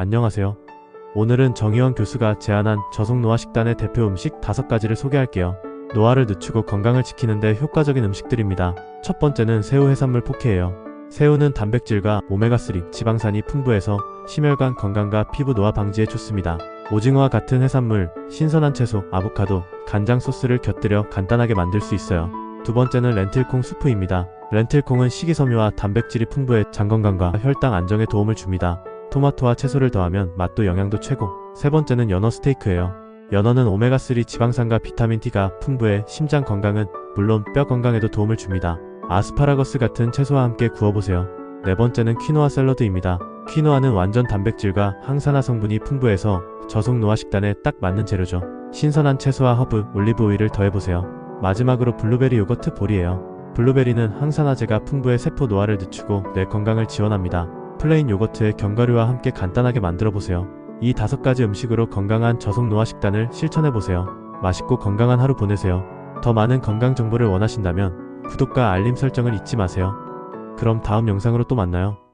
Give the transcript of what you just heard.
안녕하세요. 오늘은 정희원 교수가 제안한 저속 노화 식단의 대표 음식 5가지를 소개할게요. 노화를 늦추고 건강을 지키는데 효과적인 음식들입니다. 첫 번째는 새우 해산물 포케예요. 새우는 단백질과 오메가3 지방산이 풍부해서 심혈관 건강과 피부 노화 방지에 좋습니다. 오징어와 같은 해산물, 신선한 채소, 아보카도, 간장 소스를 곁들여 간단하게 만들 수 있어요. 두 번째는 렌틸콩 수프입니다. 렌틸콩은 식이섬유와 단백질이 풍부해 장 건강과 혈당 안정에 도움을 줍니다. 토마토와 채소를 더하면 맛도 영양도 최고. 세 번째는 연어 스테이크예요. 연어는 오메가3 지방산과 비타민 D가 풍부해 심장 건강은 물론 뼈 건강에도 도움을 줍니다. 아스파라거스 같은 채소와 함께 구워보세요. 네 번째는 퀴노아 샐러드입니다. 퀴노아는 완전 단백질과 항산화 성분이 풍부해서 저속 노화 식단에 딱 맞는 재료죠. 신선한 채소와 허브, 올리브 오일을 더해보세요. 마지막으로 블루베리 요거트 볼이에요. 블루베리는 항산화제가 풍부해 세포 노화를 늦추고 뇌 건강을 지원합니다. 플레인 요거트에 견과류와 함께 간단하게 만들어 보세요. 이 다섯 가지 음식으로 건강한 저속 노화 식단을 실천해 보세요. 맛있고 건강한 하루 보내세요. 더 많은 건강 정보를 원하신다면 구독과 알림 설정을 잊지 마세요. 그럼 다음 영상으로 또 만나요.